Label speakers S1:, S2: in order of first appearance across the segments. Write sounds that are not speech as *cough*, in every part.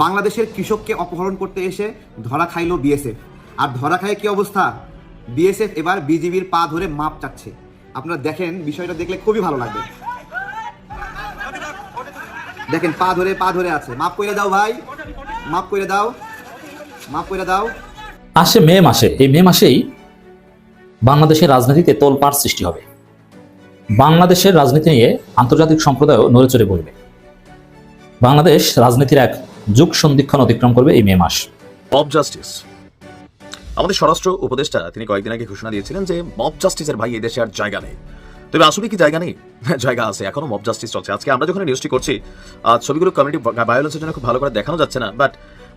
S1: বাংলাদেশের কৃষককে অপহরণ করতে এসে ধরা খাইলো বিএসএফ। আর ধরা খায় কি অবস্থা? বিএসএফ এবার বিজিবির পা ধরে মাপ চাচ্ছে। আপনারা দেখেন, বিষয়টা দেখলে খুবই ভালো লাগবে। দেখেন, পা ধরে পা ধরে আছে। মাপ করে দাও ভাই। মাপ করে দাও। মাপ করে দাও।
S2: আসে মে মাসে। এই মে মাসেই বাংলাদেশের রাজনীতিতে তোলপাড় সৃষ্টি হবে। বাংলাদেশের রাজনীতি নিয়ে আন্তর্জাতিক সম্প্রদায়ও নড়েচড়ে পড়বে বাংলাদেশ রাজনীতির এক যুগ সন্ধিক্ষণ অতিক্রম করবে এই মে মাস।
S3: মব জাস্টিস আমাদের স্বরাষ্ট্র উপদেষ্টা তিনি কয়েকদিন আগে ঘোষণা দিয়েছিলেন যে মব জাস্টিসের ভাই এই দেশে আর জায়গা নেই। তবে আসলে কি জায়গা নেই? হ্যাঁ, জায়গা আছে। এখনও মব জাস্টিস চলছে। আজকে আমরা যখন নিউজটি করছি ছবিগুলো কমিউনিটি ভায়োলেন্সের জন্য খুব ভালো করে দেখানো যাচ্ছে না বাট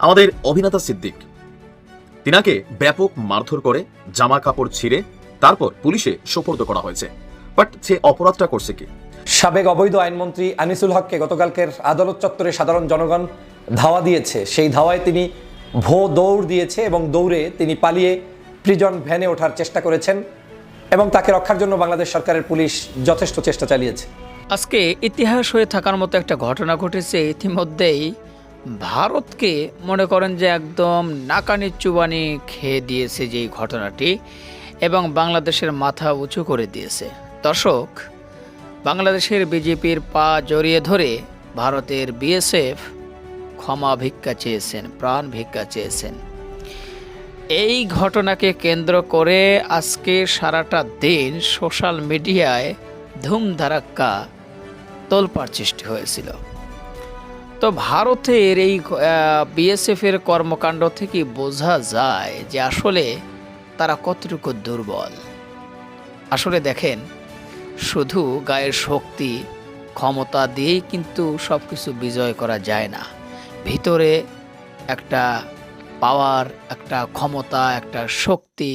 S3: আমাদের অভিনেতা সিদ্দিক তিনাকে ব্যাপক মারধর করে জামা কাপড় ছিঁড়ে তারপর পুলিশে সোপর্দ করা হয়েছে। বাট সে অপরাধটা করছে কি?
S4: সাবেক অবৈধ আইনমন্ত্রী আনিসুল হককে গতকালকের আদালত চত্বরে সাধারণ জনগণ ধাওয়া দিয়েছে। সেই ধাওয়ায় তিনি ভো দৌড় দিয়েছে এবং দৌড়ে তিনি পালিয়ে প্রিজন ভ্যানে ওঠার চেষ্টা করেছেন এবং তাকে রক্ষার জন্য বাংলাদেশ সরকারের পুলিশ যথেষ্ট চেষ্টা চালিয়েছে।
S5: আজকে ইতিহাস হয়ে থাকার মতো একটা ঘটনা ঘটেছে। ইতিমধ্যেই ভারতকে মনে করেন যে একদম নাকানি চুবানি খেয়ে দিয়েছে যেই ঘটনাটি এবং বাংলাদেশের মাথা উঁচু করে দিয়েছে। দর্শক, বাংলাদেশের বিজেপির পা জড়িয়ে ধরে ভারতের বিএসএফ ক্ষমা ভিক্ষা চেয়েছেন, প্রাণ ভিক্ষা চেয়েছেন। এই ঘটনাকে কেন্দ্র করে আজকে সারাটা দিন সোশ্যাল মিডিয়ায় ধুমধারাক্কা তোলপাড় সৃষ্টি হয়েছিল। তো ভারতের এই বিএসএফ এর কর্মকাণ্ড থেকে বোঝা যায় যে আসলে তারা কতটুকু দুর্বল। আসলে দেখেন, শুধু গায়ের শক্তি, ক্ষমতা দিয়েই কিন্তু সব কিছু বিজয় করা যায় না। ভিতরে একটা পাওয়ার, একটা ক্ষমতা, একটা শক্তি,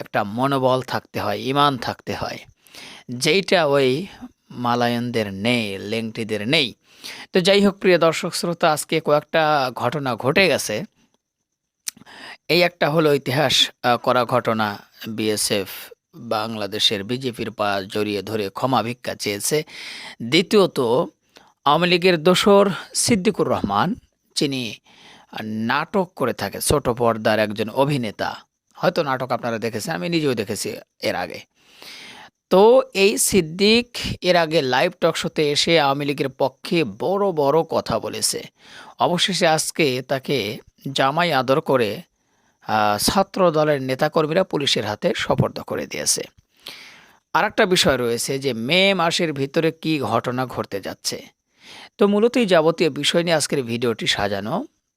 S5: একটা মনোবল থাকতে হয়, ইমান থাকতে হয়। যেইটা ওই মালায়নদের নেই, লেংটিদের নেই। তো যাই হোক, প্রিয় দর্শক, শ্রোতা, আজকে কয়েকটা ঘটনা ঘটে গেছে। এই একটা হলো ইতিহাস করা ঘটনা। বিএসএফ বাংলাদেশের বিজেপির পা জড়িয়ে ধরে ক্ষমা ভিক্ষা চেয়েছে। দ্বিতীয়ত, আওয়ামী লীগের দোসর সিদ্দিকুর রহমান যিনি নাটক করে থাকে, ছোট পর্দার একজন অভিনেতা। হয়তো নাটক আপনারা দেখেছেন, আমি নিজেও দেখেছি এর আগে। তো এই সিদ্দিক এর আগে লাইভ টক শোতে এসে আওয়ামী লীগের পক্ষে বড় বড় কথা বলেছে। অবশেষে আজকে তাকে জামাই আদর করে ছাত্র দলের নেতাকর্মীরা পুলিশের হাতে সোপর্দ করে দিয়েছে। আর একটা বিষয় রয়েছে যে মে মাসের ভিতরে কি ঘটনা ঘটতে যাচ্ছে। তো মূলত এই যাবতীয় বিষয় নিয়ে আজকের ভিডিওটি সাজানো।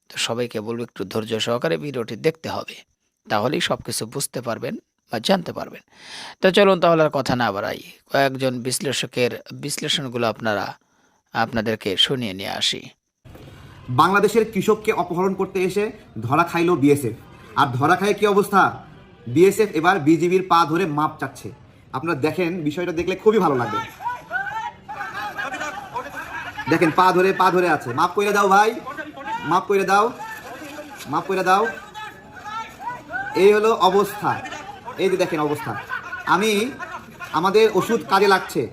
S5: তো সবাইকে বলব একটু ধৈর্য সহকারে ভিডিওটি দেখতে হবে। তাহলেই সব কিছু বুঝতে পারবেন বা জানতে পারবেন। তো চলুন তাহলে আর কথা না বাড়াই। কয়েকজন বিশ্লেষকের বিশ্লেষণগুলো আপনারা, আপনাদেরকে শুনিয়ে নিয়ে আসি।
S1: বাংলাদেশের কৃষককে অপহরণ করতে এসে ধরা খাইলো বিএসএফ। আর ধরা খায় কি অবস্থা? বিএসএফ এবার বিজিবির পা ধরে মাপ চাচ্ছে। আপনারা দেখেন, বিষয়টা দেখলে খুবই ভালো লাগবে। দেখেন, পা ধরে পা ধরে আছে। মাপ করে দাও ভাই। মাপ করে দাও। মাপ করে দাও। এই হলো অবস্থা। এই যে দেখেন অবস্থা। আমি, আমাদের ওষুধ কাজে লাগছে।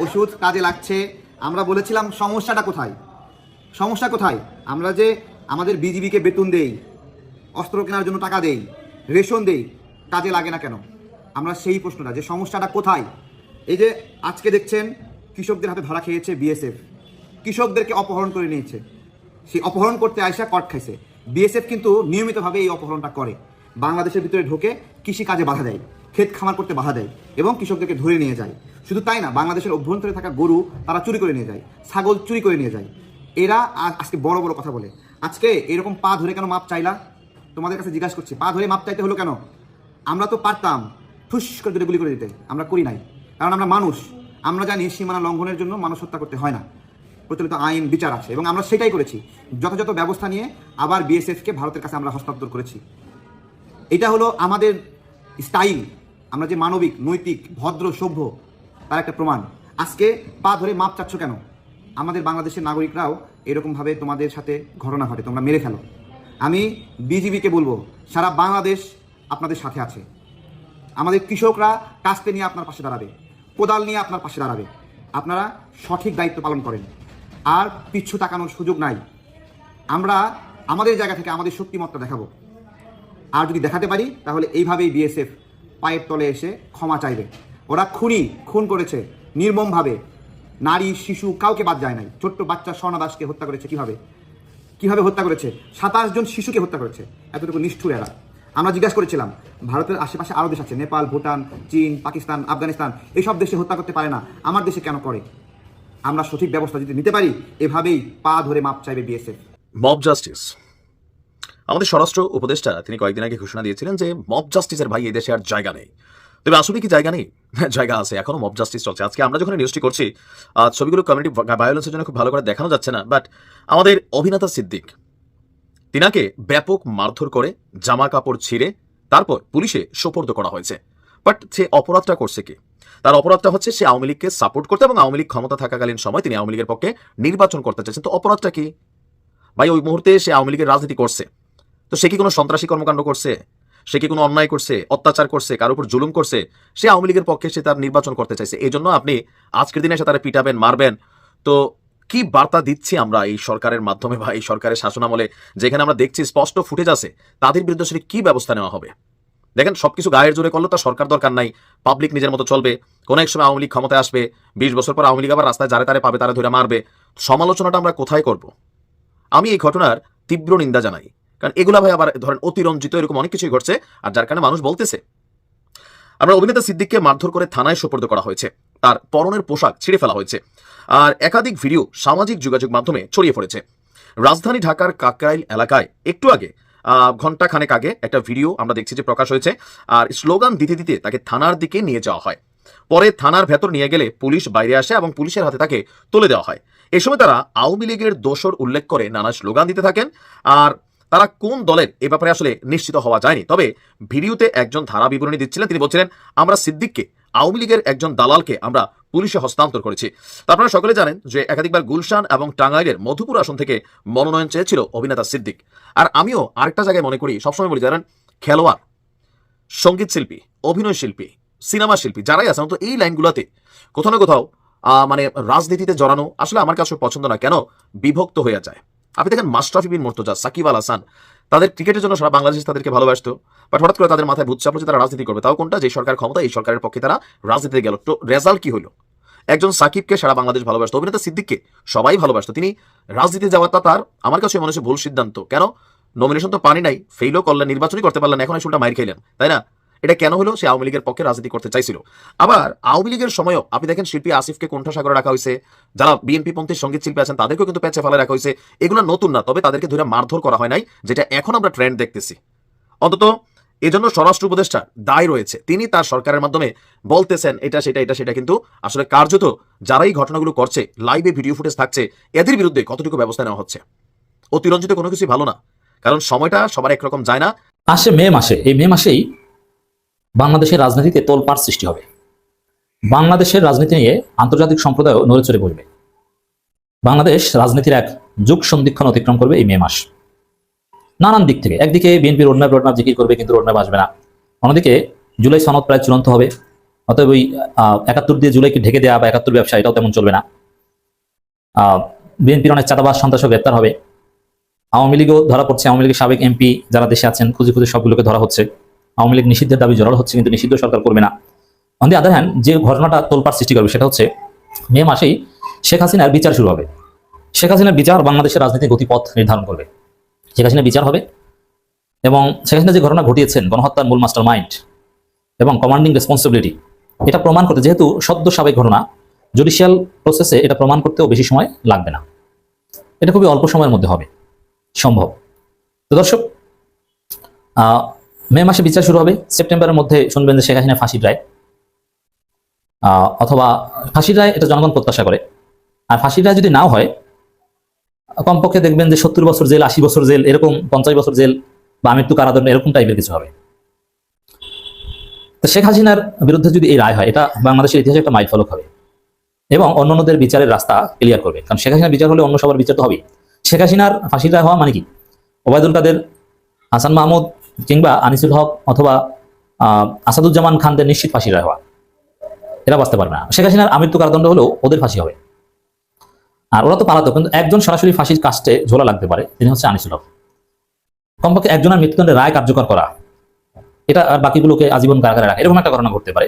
S1: ওষুধ কাজে লাগছে। আমরা বলেছিলাম, সমস্যাটা কোথায়? সমস্যা কোথায়? আমরা যে আমাদের বিজিবিকে বেতন দেই, অস্ত্র কেনার জন্য টাকা দেই, রেশন দেই, কাজে লাগে না কেন? আমরা সেই প্রশ্নটা, যে সমস্যাটা কোথায়? এই যে আজকে দেখছেন, কৃষকদের হাতে ধরা খেয়েছে বিএসএফ। কৃষকদেরকে অপহরণ করে নিয়েছে। সেই অপহরণ করতে আয়সা কট খাইছে। বিএসএফ কিন্তু নিয়মিতভাবে এই অপহরণটা করে। বাংলাদেশের ভিতরে ঢোকে কৃষি কাজে বাধা দেয়, ক্ষেত খামার করতে বাধা দেয় এবং কৃষকদেরকে ধরে নিয়ে যায়। শুধু তাই না, বাংলাদেশের অভ্যন্তরে থাকা গরু তারা চুরি করে নিয়ে যায়, ছাগল চুরি করে নিয়ে যায়। এরা আজকে বড় বড় কথা বলে। আজকে এরকম পা ধরে কেন মাপ চাইলা? তোমাদের কাছে জিজ্ঞাসা করছি, পা ধরে মাপ চাইতে হলো কেন? আমরা তো পারতাম ঠুস করে ধরে গুলি করে দিতে, আমরা করি নাই। কারণ আমরা মানুষ, আমরা জানি সীমানা লঙ্ঘনের জন্য মানুষ হত্যা করতে হয় না। প্রচলিত আইন বিচার আছে এবং আমরা সেটাই করেছি। যথাযথ ব্যবস্থা নিয়ে আবার বিএসএফকে ভারতের কাছে আমরা হস্তান্তর করেছি। এটা হলো আমাদের স্টাইল। আমরা যে মানবিক, নৈতিক, ভদ্র, সভ্য, তার একটা প্রমাণ। আজকে পা ধরে মাপ চাচ্ছ কেন? আমাদের বাংলাদেশের নাগরিকরাও এরকমভাবে তোমাদের সাথে ঘটনা ঘটে, তোমরা মেরে ফেলো। আমি বিজিবিকে বলব, সারা বাংলাদেশ আপনাদের সাথে আছে। আমাদের কৃষকরা কাস্তে নিয়ে আপনার পাশে দাঁড়াবে, কোদাল নিয়ে আপনার পাশে দাঁড়াবে। আপনারা সঠিক দায়িত্ব পালন করেন। আর পিছু তাকানোর সুযোগ নাই। আমরা আমাদের জায়গা থেকে আমাদের শক্তিমত্তা দেখাবো। আর যদি দেখাতে পারি, তাহলে এইভাবেই বিএসএফ পায়ের তলে এসে ক্ষমা চাইবে। ওরা খুনি, খুন করেছে, নির্মমভাবে। নারী, শিশু, কাউকে বাদ যায় নাই। ছোট্ট বাচ্চা স্বর্ণা দাসকে হত্যা করেছে কীভাবে? কীভাবে হত্যা করেছে? সাতাশ জন শিশুকে হত্যা করেছে। এতটুকু নিষ্ঠুর এরা। আমরা জিজ্ঞাসা করেছিলাম, ভারতের আশেপাশে আরও দেশ আছে, নেপাল, ভুটান, চীন, পাকিস্তান, আফগানিস্তান এইসব দেশে হত্যা করতে পারে না। আমার দেশে কেন করে? আমরা সঠিক ব্যবস্থা যদি নিতে পারি এভাবেই পা ধরে মাপ চাইবে বিএসএফ
S3: মব জাস্টিস। আমাদের স্বরাষ্ট্র উপদেষ্টা তিনি কয়েকদিন আগে ঘোষণা দিয়েছিলেন যে মব জাস্টিসের ভাই এই দেশে আর জায়গা নেই। তবে আসলে কি জায়গা নেই? হ্যাঁ, জায়গা আছে এখনও মব জাস্টিস চলছে। আজকে আমরা যখন নিউজটি করছি আহ, ছবিগুলো কমিউনিটি ভায়োলেন্সের জন্য খুব ভালো করে দেখানো যাচ্ছে না বাট আমাদের অভিনেতা সিদ্দিক তিনাকে ব্যাপক মারধর করে জামা কাপড় ছিঁড়ে তারপর পুলিশে সোপর্দ করা হয়েছে। বাট সে অপরাধটা করছে কি? তার অপরাধটা হচ্ছে সে আওয়ামী লীগকে সাপোর্ট করতে এবং আওয়ামী লীগ ক্ষমতা থাকাকালীন সময় তিনি আওয়ামী লীগের পক্ষে নির্বাচন করতে চাইছেন। তো অপরাধটা কি? ভাই, ওই মুহূর্তে সে আওয়ামী লীগের রাজনীতি করছে। তো সে কি কোনো সন্ত্রাসী কর্মকাণ্ড করছে? সে কি কোনো অন্যায় করছে? অত্যাচার করছে? কারোর উপর জুলুম করছে? সে আওয়ামী লীগের পক্ষে সে তার নির্বাচন করতে চাইছে। এই জন্য আপনি আজকের দিনে এসে তারা পিটাবেন, মারবেন। তো কি বার্তা দিচ্ছি আমরা এই সরকারের মাধ্যমে বা এই সরকারের শাসনামলে? যেখানে আমরা দেখছি স্পষ্ট ফুটেজ আছে। তাদের বিরুদ্ধে আসলে কি ব্যবস্থা নেওয়া হবে? দেখেন, সবকিছু গায়ের জোরে করলে তার সরকার দরকার নাই। পাবলিক নিজের মতো চলবে। কোনো এক সময় আওয়ামী লীগ ক্ষমতায় আসবে, বিশ বছর পর আওয়ামী লীগ আবার রাস্তায় যারে তারে পাবে, তারা ধরে মারবে। সমালোচনাটা আমরা কোথায় করব? আমি এই ঘটনার তীব্র নিন্দা জানাই। কারণ এগুলা ভাই আবার ধরেন অতিরঞ্জিত, এরকম অনেক কিছুই ঘটছে, আর যার কারণে মানুষ বলতেছে। আমরা অভিনেতা সিদ্দিককে মারধর করে থানায় সোপর্দ করা হয়েছে। তার পরনের পোশাক ছিঁড়ে ফেলা হয়েছে। আর একাধিক ভিডিও সামাজিক যোগাযোগ মাধ্যমে ছড়িয়ে পড়েছে। রাজধানী ঢাকার কাকরাইল এলাকায় একটু আগে ঘণ্টা খানেক আগে একটা ভিডিও আমরা দেখছি যে প্রকাশ হয়েছে, আর স্লোগান দিতে দিতে তাকে থানার দিকে নিয়ে যাওয়া হয়। পরে থানার ভেতর নিয়ে গেলে পুলিশ বাইরে আসে এবং পুলিশের হাতে তাকে তুলে দেওয়া হয়। এ সময় তারা আওয়ামী লীগের দোষর উল্লেখ করে নানা স্লোগান দিতে থাকেন, আর তারা কোন দলের এ ব্যাপারে আসলে নিশ্চিত হওয়া যায়নি। তবে ভিডিওতে একজন ধারা বিবরণী দিচ্ছিলেন, তিনি বলছিলেন, আমরা সিদ্দিককে, আওয়ামী লীগের একজন দালালকে আমরা পুলিশে হস্তান্তর করেছি। আপনারা সকলে জানেন যে একাধিকবার গুলশান এবং টাঙ্গাইলের মধুপুর আসন থেকে মনোনয়ন চেয়েছিল অভিনেতা সিদ্দিক। আর আমিও আরেকটা জায়গায় মনে করি, সবসময় বলি, জানেন, খেলোয়াড়, সংগীত শিল্পী, অভিনয় শিল্পী, সিনেমা শিল্পী, যারাই আছেন তো এই লাইনগুলোতে কোথাও না কোথাও মানে রাজনীতিতে জড়ানো আসলে আমার কাছে পছন্দ না কেন বিভক্ত হয়ে যায়। আপনি দেখেন মাস্টাফি বিন মোর্তজা, সাকিব আল হাসান তাদের ক্রিকেটের জন্য সারা বাংলাদেশ তাদেরকে ভালোবাসতো বাট হঠাৎ করে তাদের মাথায় যে তারা রাজনীতি করবে, তাও কোনটা? যে সরকার ক্ষমতা, এই সরকারের পক্ষে তারা রাজনীতিতে গেল। তো রেজাল্ট কি হলো? একজন সাকিবকে সারা বাংলাদেশ ভালোবাসতো, অভিনেতা সিদ্দিককে সবাই ভালোবাসতো। তিনি রাজনীতি যাওয়াটা তার, আমার কাছে মানুষের ভুল সিদ্ধান্ত। কেন? নমিনেশন তো পানি নাই ফেলও করলেন, নির্বাচনই করতে পারলেন এখন উল্টা মাইর খেলেন তাই না? এটা কেন হলো? সে আওয়ামী লীগের পক্ষে রাজনীতি করতে চাইছিল। আবার আওয়ামী লীগের সময়ও আপনি দেখেন শিল্পী আসিফকে কোণঠাসাগরে রাখা হয়েছে, যারা বিএনপি পন্থী সংগীত শিল্পী আছেন, তাদেরকেও কিন্তু প্যাচে ফেলে রাখা হয়েছে। এগুলো নতুন না, তবে তাদেরকে ধরে মারধর করা হয় নাই, যেটা এখন আমরা ট্রেন্ড দেখতেছি। অন্তত এজন্য স্বরাষ্ট্র উপদেষ্টা দায় রয়েছে। তিনি তার সরকারের মাধ্যমে বলতেছেন, এটা সেটা এটা সেটা, কিন্তু আসলে কার্যত যারাই ঘটনাগুলো করছে লাইভে ভিডিও ফুটেজ থাকছে, এদের বিরুদ্ধে কতটুকু ব্যবস্থা নেওয়া হচ্ছে? অতিরঞ্জিত কোনো কিছুই ভালো না, কারণ সময়টা সবার একরকম যায় না।
S2: আসে মে মাসে, এই মে মাসেই বাংলাদেশের রাজনীতিতে তোলপাড় সৃষ্টি হবে। বাংলাদেশের রাজনীতি নিয়ে আন্তর্জাতিক সম্প্রদায়ও নড়েচড়ে পড়বে বাংলাদেশ রাজনীতির এক যুগ সন্ধিক্ষণ অতিক্রম করবে এই মে মাস। নানান দিক থেকে, একদিকে বিএনপি রোডম্যাপ রোডম্যাপ জিকির করবে কিন্তু রোডম্যাপ আসবে না। অন্যদিকে জুলাই সনদ প্রায় চূড়ান্ত হবে। অতএব ওই একাত্তর দিয়ে জুলাইকে ঢেকে দেওয়া বা একাত্তর ব্যবসা, এটাও তেমন চলবে না। বিএনপির অনেক চাঁদাবাজ, সন্ত্রাসও গ্রেপ্তার হবে। আওয়ামী লীগও ধরা পড়ছে। আওয়ামী লীগের সাবেক এমপি যারা দেশে আছেন, খুঁজে খুঁজে সবগুলোকে ধরা হচ্ছে। আওয়ামী লীগ নিষিদ্ধের দাবি জোরালো হচ্ছে, কিন্তু নিষিদ্ধ সরকার করবে না। অন দি আদার হ্যান্ড যে ঘটনাটা তোলপাড় সৃষ্টি করবে, সেটা হচ্ছে মে মাসেই শেখ হাসিনার বিচার শুরু হবে। শেখ হাসিনার বিচার বাংলাদেশের রাজনীতির গতিপথ নির্ধারণ করবে। শেখ হাসিনার বিচার হবে এবং শেখ হাসিনা যে ঘটনা ঘটিয়েছেন, গণহত্যার মূল মাস্টার মাইন্ড এবং কমান্ডিং রেসপন্সিবিলিটি এটা প্রমাণ করতে, যেহেতু সদ্য সাবেক ঘটনা জুডিশিয়াল প্রসেসে এটা প্রমাণ করতেও বেশি সময় লাগবে না। এটা খুবই অল্প সময়ের মধ্যে হবে, সম্ভব। তো দর্শক মে মাসে বিচার শুরু হবে, সেপ্টেম্বরের মধ্যে শুনবেন যে শেখ হাসিনা ফাঁসির রায়। অথবা ফাঁসির রায় এটা জনগণ প্রত্যাশা করে। আর ফাঁসির রায় যদি নাও হয়, কমপক্ষে দেখবেন যে সত্তর বছর জেল, আশি বছর জেল, এরকম পঞ্চাশ বছর জেল বা মৃত্যু কারাদণ্ড, এরকম টাইপের কিছু হবে। তো শেখ হাসিনার বিরুদ্ধে যদি এই রায় হয়, এটা বাংলাদেশের ইতিহাসে একটা মাইল ফলক হবে। এবং অন্যান্যদের বিচারের রাস্তা ক্লিয়ার করবে। কারণ শেখ হাসিনার বিচার হলে অন্য সবার বিচার তো হবেই। শেখ হাসিনার ফাঁসির রায় হওয়া মানে কি? ওবায়দুল কাদের, হাসান মাহমুদ কিংবা আনিসুল হক অথবা আসাদুজ্জামান খানদের নিশ্চিত রায় হওয়া। এরা বাঁচতে পারবে না। শেখ হাসিনার আমৃত্যু কারাদণ্ড হলেও ওদের ফাঁসি হবে। আর ওরা তো পালাতো, কিন্তু একজন সরাসরি ফাঁসির কাস্টে ঝোলা লাগতে পারে, তিনি হচ্ছে আনিসুল হক। কমপক্ষে একজনের মৃত্যুদণ্ডের রায় কার্যকর করা, এটা আর বাকিগুলোকে আজীবন কারাগারে রাখা, এরকম একটা ঘটনা ঘটতে পারে।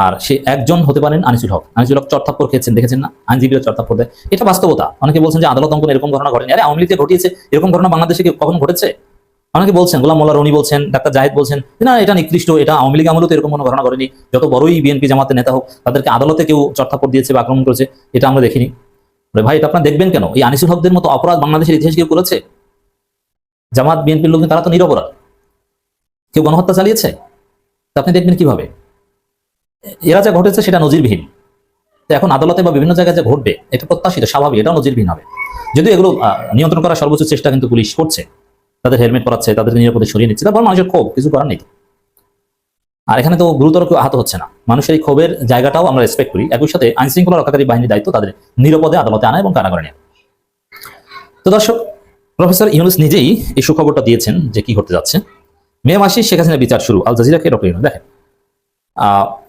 S2: আর সে একজন হতে পারেন আনিসুল হক। আনিসুল হক চরথাপ্পর খেয়েছেন, দেখেছেন না? আইনজীবীরা চরথাপ্পর দেয়। এটা বাস্তবতা। অনেকে বলছেন যে আদালত অঙ্কন এরকম ঘটনা ঘটেনি। আরে আওয়ামী লীগে ঘটিয়েছে, এরকম ঘটনা বাংলাদেশে কখন ঘটেছে? অনেকে বলছেন, গোলাম মোল্লা রনি বলছেন, ডাক্তার জাহেদ বলছেন না, এটা নিকৃষ্ট, এটা আওয়ামী লীগ আমলেও তো এরকম কোনো ঘটনা ঘটেনি। যত বড়ই বিএনপি জামাতের নেতা হোক, তাদেরকে আদালতে কেউ চর্থাপট দিয়েছে বা আক্রমণ করেছে, এটা আমরা দেখিনি। ভাই, এটা আপনারা দেখবেন কেন? এই আনিসুল হকদের মতো অপরাধ বাংলাদেশের ইতিহাস কেউ করেছে? জামাত, বিএনপির লোক তারা তো নিরপরাধ কেউ গণহত্যা চালিয়েছে? আপনি দেখবেন কীভাবে? এরা যা ঘটেছে, সেটা নজিরবিহীন। তো এখন আদালতে বা বিভিন্ন জায়গায় যা ঘটবে, এটা প্রত্যাশিত, স্বাভাবিক, এটাও নজিরবিহীন হবে। যদিও এগুলো নিয়ন্ত্রণ করার সর্বোচ্চ চেষ্টা কিন্তু পুলিশ করছে। তাদের হেলমেট পরাচ্ছে, তাদের নিরাপদে সরিয়ে নিচ্ছে তারপর মানুষের ক্ষোভ, কিছু করার নেই আর এখানে তো গুরুতর কেউ আহত হচ্ছে না। মানুষের এই ক্ষোভের জায়গাটাও আমরা রেসপেক্ট করি। একই সাথে আইন শৃঙ্খলা রক্ষাকারী বাহিনীর দায়িত্ব তাদের নিরাপদে, আদালতে আনা এবং কারাগারে নেওয়া। তো দর্শক, প্রফেসর ইউনুস নিজেই এই সুখবরটা দিয়েছেন যে কি ঘটতে যাচ্ছে। মে মাসে শেখ হাসিনা বিচার শুরু। আল জাজিরাকে ডক্টর ইউনুস, দেখেন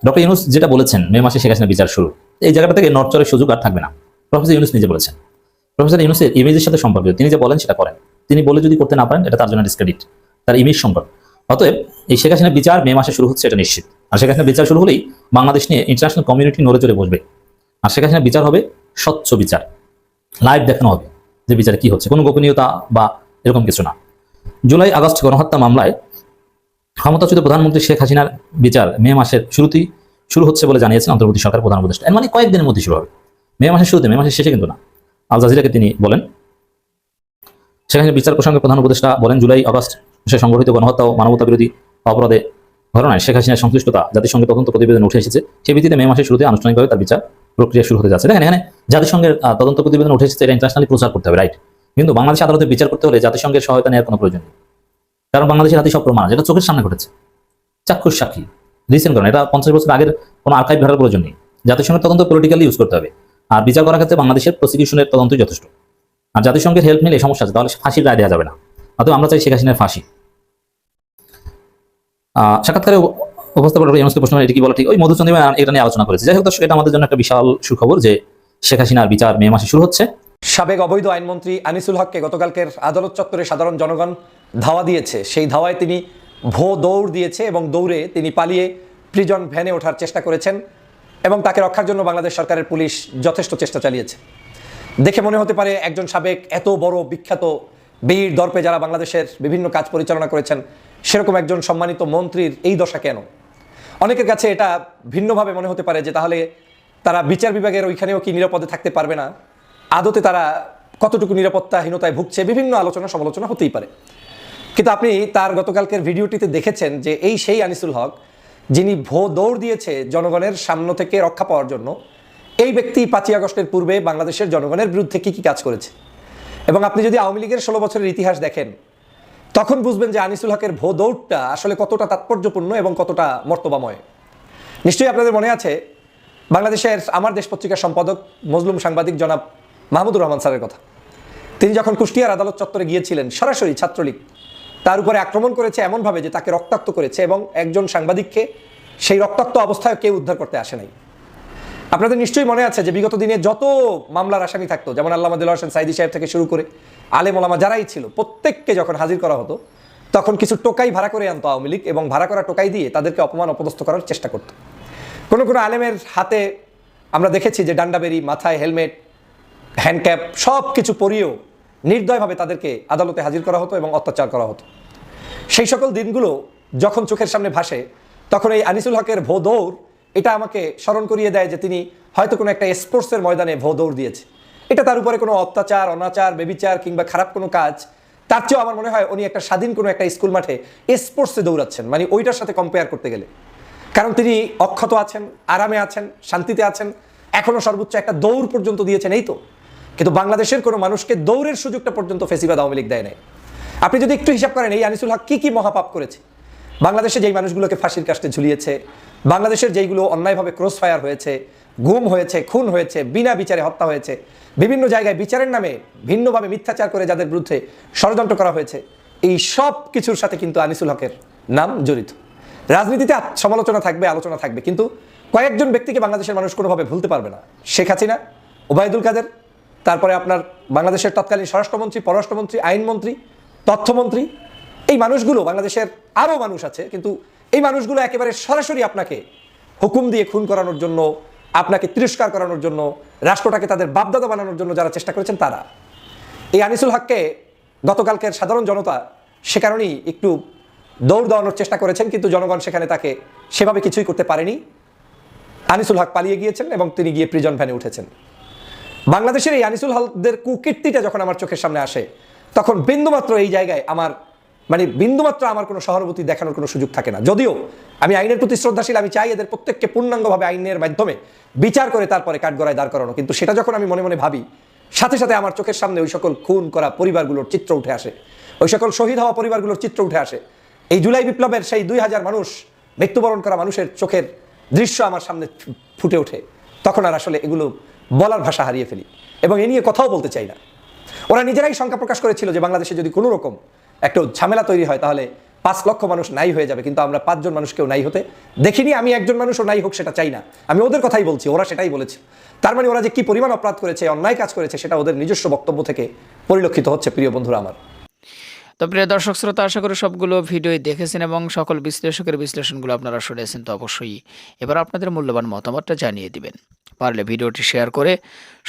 S2: ডক্টর ইউনুস যেটা বলেছেন, মে মাসে শেখ হাসিনা বিচার শুরু, এই জায়গাটা থেকে নড়চড়ের সুযোগ আর থাকবে না। প্রফেসর ইউনুস নিজে বলেছেন। প্রফেসর ইউনুসের ইমেজের সাথে সম্পর্কিত। তিনি যে বলেন সেটা করেন। তিনি বলে যদি করতে না পারেন, এটা তার জন্য ডিসক্রেডিট তার ইমেজ সংকট। অতএব এই শেখ হাসিনার বিচার মে মাসে শুরু হচ্ছে, এটা নিশ্চিত। আর শেখ হাসিনার বিচার শুরু হলেই বাংলাদেশ নিয়ে ইন্টারন্যাশনাল কমিউনিটি নড়ে চড়ে বসবে। আর শেখ হাসিনার বিচার হবে স্বচ্ছ বিচার। লাইভ দেখানো হবে যে বিচারে কি হচ্ছে। কোনো গোপনীয়তা বা এরকম কিছু না। জুলাই আগস্ট গণহত্যা মামলায় ক্ষমতাচ্যুত প্রধানমন্ত্রী শেখ হাসিনার বিচার মে মাসের শুরুতেই শুরু হচ্ছে বলে জানিয়েছেন অন্তর্বর্তী সরকার প্রধান উপদেষ্টা। এর মানে কয়েকদিনের মধ্যে শুরু হবে। মে মাসের শুরুতে, মে মাসের শেষে কিন্তু না। আল জাজিরাকে তিনি বলেন সেখানে বিচার প্রসঙ্গে প্রধান উপদেষ্টা বলেন, জুলাই আগস্ট মাসে সংগঠিত গণহত্যা ও মানবতা বিরোধী অপরাধে ঘটনায় শেখ হাসিনার সংশ্লিষ্টতা জাতিসংঘের তদন্ত প্রতিবেদন উঠে এসেছে। সেই ভিত্তিতে মে মাসের শুরুতে আনুষ্ঠানিকভাবে তার বিচার প্রক্রিয়া শুরু হতে যাচ্ছে। দেখেন, এখানে জাতিসংঘের তদন্ত প্রতিবেদন উঠে এসেছে, এটা ইন্টারন্যাশনালি প্রচার করতে হবে রাইট কিন্তু বাংলাদেশ আদালতে বিচার করতে হলে জাতিসংঘের সহায়তা নেওয়ার কোনো প্রয়োজন নেই। কারণ বাংলাদেশের হাতে সব প্রমাণ যেটা চোখের সামনে ঘটেছে। চাক্ষুষ সাক্ষী, রিসেন্ট কারণ এটা পঞ্চাশ বছর আগের কোনো আর্কাইভ ঘটার প্রয়োজন নেই। জাতিসংঘের তদন্ত পলিটিক্যালি ইউজ করতে হবে। আর বিচার করার ক্ষেত্রে বাংলাদেশের প্রসিকিউশনের তদন্তই যথেষ্ট। আর জাতিসংঘের হেল্প নিলে সমস্যা আছে, তাহলে ফাঁসির রায় দেওয়া যাবে না। অথবা আমরা চাই শেখ হাসিনার ফাঁসি। সাক্ষাৎকারে উপ- উপস্থাপক ডক্টর প্রশ্ন এটি কি বলা ঠিক? ওই মধুচন্দ্রিমা এটা নিয়ে আলোচনা করেছে। যাই হোক দর্শক, এটা আমাদের জন্য একটা বিশাল সুখবর যে শেখ হাসিনার বিচার মে মাসে শুরু হচ্ছে।
S4: সাবেক অবৈধ আইনমন্ত্রী আনিসুল হককে গতকালকের আদালত চত্বরে সাধারণ জনগণ ধাওয়া দিয়েছে। সেই ধাওয়ায় তিনি ভো দৌড় দিয়েছে এবং দৌড়ে তিনি পালিয়ে প্রিজন ভ্যানে ওঠার চেষ্টা করেছেন এবং তাকে রক্ষার জন্য বাংলাদেশ সরকারের পুলিশ যথেষ্ট চেষ্টা চালিয়েছে। দেখে মনে হতে পারে একজন সাবেক এত বড় বিখ্যাত বীর দর্পে যারা বাংলাদেশের বিভিন্ন কাজ পরিচালনা করেছেন, সেরকম একজন সম্মানিত মন্ত্রীর এই দশা কেন? অনেকের কাছে এটা ভিন্নভাবে মনে হতে পারে যে তাহলে তারা বিচার বিভাগের ওইখানেও কি নিরাপদে থাকতে পারবে না? আদতে তারা কতটুকু নিরাপত্তাহীনতায় ভুগছে? বিভিন্ন আলোচনা সমালোচনা হতেই পারে। কিন্তু আপনি তার গতকালকের ভিডিওটিতে দেখেছেন যে এই সেই আনিসুল হক, যিনি ভো দৌড় দিয়েছে জনগণের সামনে থেকে রক্ষা পাওয়ার জন্য এই ব্যক্তি পাঁচই আগস্টের পূর্বে বাংলাদেশের জনগণের বিরুদ্ধে কি কি কাজ করেছে? এবং আপনি যদি আওয়ামী লীগের ষোলো বছরের ইতিহাস দেখেন, তখন বুঝবেন যে আনিসুল হকের ভো দৌড়টা আসলে কতটা তাৎপর্যপূর্ণ এবং কতটা মর্তবাময়। নিশ্চয়ই আপনাদের মনে আছে, বাংলাদেশের আমার দেশ পত্রিকার সম্পাদক মজলুম সাংবাদিক জনাব মাহমুদুর রহমান স্যারের কথা। তিনি যখন কুষ্টিয়ার আদালত চত্বরে গিয়েছিলেন, সরাসরি ছাত্রলীগ, তার উপরে আক্রমণ করেছে এমনভাবে যে তাকে রক্তাক্ত করেছে এবং একজন সাংবাদিককে সেই রক্তাক্ত অবস্থায় কেউ উদ্ধার করতে আসে নাই। আপনাদের নিশ্চয়ই মনে আছে যে বিগত দিনে যত মামলার আসামি থাকতো, যেমন আল্লাহ দিল হোসেন সাইদি সাহেব থেকে শুরু করে আলেম ওলামা যারাই ছিল, প্রত্যেককে যখন হাজির করা হতো, তখন কিছু টোকাই ভাড়া করে আনতো আওয়ামী লীগ এবং ভাড়া করা টোকাই দিয়ে তাদেরকে অপমান অপদস্থ করার চেষ্টা করতো। কোনো কোনো আলেমের হাতে আমরা দেখেছি যে ডান্ডাবেরি, মাথায় হেলমেট, হ্যান্ডক্যাপ সব কিছু পরিয়েও নির্দয়ভাবে তাদেরকে আদালতে হাজির করা হতো এবং অত্যাচার করা হতো। সেই সকল দিনগুলো যখন চোখের সামনে ভাসে, তখন এই আনিসুল হকের ভো দৌড় এটা আমাকে স্মরণ করিয়ে দেয় যে তিনি হয়তো কোনো একটা স্পোর্টসের ময়দানে ভো দৌড় দিয়েছে। এটা তার উপরে কোনো অত্যাচার, অনাচার, বেবিচার কিংবা খারাপ কোনো কাজ, তার চেয়েও আমার মনে হয় উনি একটা স্বাধীন কোনো একটা স্কুল মাঠে স্পোর্টসে দৌড়াচ্ছেন মানে ওইটার সাথে কম্পেয়ার করতে গেলে। কারণ তিনি অক্ষত আছেন, আরামে আছেন, শান্তিতে আছেন এখনও সর্বোচ্চ একটা দৌড় পর্যন্ত দিয়েছেন, এই তো। কিন্তু বাংলাদেশের কোনো মানুষকে দৌড়ের সুযোগটা পর্যন্ত ফেসিবাদ আওয়ামী লীগ দেয় নাই। আপনি যদি একটু হিসাব করেন, এই আনিসুল হক কী কী মহাপাপ করেছে? বাংলাদেশে যেই মানুষগুলোকে ফাঁসির কাস্টে ঝুলিয়েছে, বাংলাদেশের যেইগুলো অন্যায়ভাবে ক্রস ফায়ার হয়েছে, গুম হয়েছে, খুন হয়েছে, বিনা বিচারে হত্যা হয়েছে, বিভিন্ন জায়গায় বিচারের নামে ভিন্নভাবে মিথ্যাচার করে যাদের বিরুদ্ধে ষড়যন্ত্র করা হয়েছে, এই সব কিছুর সাথে কিন্তু আনিসুল হকের নাম জড়িত। রাজনীতিতে সমালোচনা থাকবে, আলোচনা থাকবে, কিন্তু কয়েকজন ব্যক্তিকে বাংলাদেশের মানুষ কোনোভাবে ভুলতে পারবে না। শেখ হাসিনা, ওবায়দুল কাদের, তারপরে আপনার বাংলাদেশের তৎকালীন স্বরাষ্ট্রমন্ত্রী, পররাষ্ট্রমন্ত্রী, আইনমন্ত্রী, তথ্যমন্ত্রী এই মানুষগুলো, বাংলাদেশের আরও মানুষ আছে, কিন্তু এই মানুষগুলো একেবারে সরাসরি আপনাকে হুকুম দিয়ে খুন করানোর জন্য, আপনাকে তিরস্কার করানোর জন্য, রাষ্ট্রটাকে তাদের বাপদাদা বানানোর জন্য যারা চেষ্টা করেছেন তারা। এই আনিসুল হককে গতকালকের সাধারণ জনতা সে কারণেই একটু দৌড় দেওয়ানোর চেষ্টা করেছেন, কিন্তু জনগণ সেখানে তাকে সেভাবে কিছুই করতে পারেনি। আনিসুল হক পালিয়ে গিয়েছেন এবং তিনি গিয়ে প্রিজন ভ্যানে উঠেছেন। বাংলাদেশের এই আনিসুল হকদের কুকীর্তিটা যখন আমার চোখের সামনে আসে, তখন বিন্দুমাত্র এই জায়গায় আমার মানে বিন্দুমাত্র আমার কোনো সহানুভূতি দেখানোর কোনো সুযোগ থাকে না। যদিও আমি আইনের প্রতি শ্রদ্ধাশীল, আমি চাই এদের প্রত্যেককে পূর্ণাঙ্গভাবে আইনের মাধ্যমে বিচার করে তারপরে কাঠগড়ায় দাঁড় করানো। কিন্তু সেটা যখন আমি মনে মনে ভাবি, সাথে সাথে আমার চোখের সামনে ওই সকল খুন করা পরিবারগুলোর চিত্র উঠে আসে। ওই সকল শহীদ হওয়া পরিবারগুলোর চিত্র উঠে আসে। এই জুলাই বিপ্লবের সেই দুই হাজার মানুষ, মৃত্যুবরণ করা মানুষের চোখের দৃশ্য আমার সামনে ফুটে ওঠে। তখন আর আসলে এগুলো বলার ভাষা হারিয়ে ফেলি। এবং এ নিয়ে কথাও বলতে চাই না। ওরা নিজেরাই শঙ্কা প্রকাশ করেছিল যে বাংলাদেশে যদি কোনো রকম একটা ঝামেলা তৈরি হয়, তাহলে পাঁচ লক্ষ মানুষ নাই হয়ে যাবে, কিন্তু আমরা পাঁচজন মানুষকেও নাই হতে দেখিনি, আমি একজন মানুষও নাই হোক সেটা চাই না। আমি ওদের কথাই বলছি, ওরা সেটাই বলেছে। তার মানে ওরা যে কি পরিমাণ অপরাধ করেছে, অন্যায় কাজ করেছে, সেটা ওদের নিজস্ব বক্তব্য থেকে পরিলক্ষিত হচ্ছে, প্রিয় বন্ধুরা আমার।
S5: তো প্রিয় দর্শক, শ্রোতা, আশা করি সবগুলো ভিডিওই দেখেছেন এবং সকল বিশ্লেষকের বিশ্লেষণগুলো আপনারা শুনেছেন, তো অবশ্যই এবার আপনাদের মূল্যবান মতামতটা জানিয়ে দিবেন। পারলে ভিডিওটি শেয়ার করে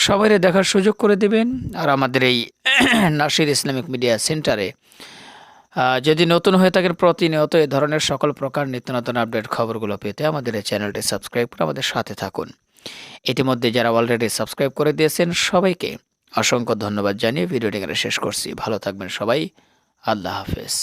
S5: সবাই দেখার সুযোগ করে দিবেন, আর আমাদের এই *clears throat* নাসির ইসলামিক মিডিয়া সেন্টারে যদি নতুন হয়ে থাকেন প্রতিনিয়ত এই ধরনের সকল প্রকার নিত্য নতুন আপডেট খবরগুলো পেতে আমাদের এই চ্যানেলটি সাবস্ক্রাইব করে আমাদের সাথে থাকুন। ইতিমধ্যে যারা অলরেডি সাবস্ক্রাইব করে দিয়েছেন সবাইকে অসংখ্য ধন্যবাদ জানিয়ে ভিডিওটি এখানে শেষ করছি। ভালো থাকবেন সবাই। আল্লাহ হাফেজ।